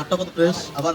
আটটা কত ফ্রেশ আবার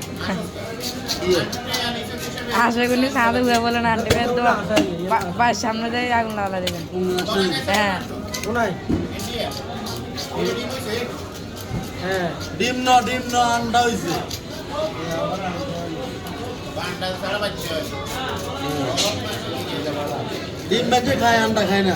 আসবে কোনো সাদা হুয়া বলে না আনতে পারে তো বা- বাড়ির সামনে যাই আগুন লাগা দেবেন হ্যাঁ ডিম ন ডিম ন আন্ডা হইছে ডিম বেঁচে খায় আন্ডা খায় না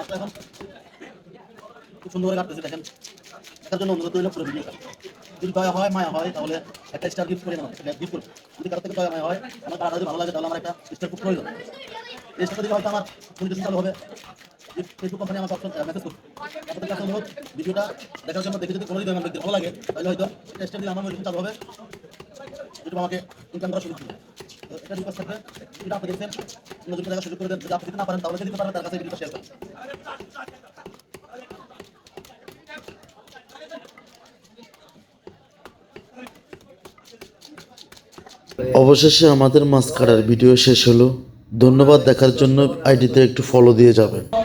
এখন খুব সুন্দর করে কাটতেছে, দেখেন। দেখার জন্য অনুরোধ যদি দয়া হয়, মায়া হয়, তাহলে একটা স্টার গিফট করে গিফট যদি কারও থেকে দয়া মায়া হয়, আমার যদি ভালো লাগে, তাহলে আমার একটা স্টার খুব প্রয়োজন এই স্টারটা দিলে হয়তো আমার মনিটেশন চালু হবে। ফেসবুক কোম্পানি আমার অপশন মেসেজ করুন আপনাদের অনুরোধ, ভিডিওটা দেখার জন্য দেখে যদি কোনো আমার ভালো লাগে, তাহলে হয়তো স্টার দিলে আমার চালু হবে। আমাকে ইনকাম করা শুরু অবশেষে আমাদের মাছ কাটার ভিডিও শেষ হলো। ধন্যবাদ দেখার জন্য আইডিতে একটু ফলো দিয়ে যাবেন।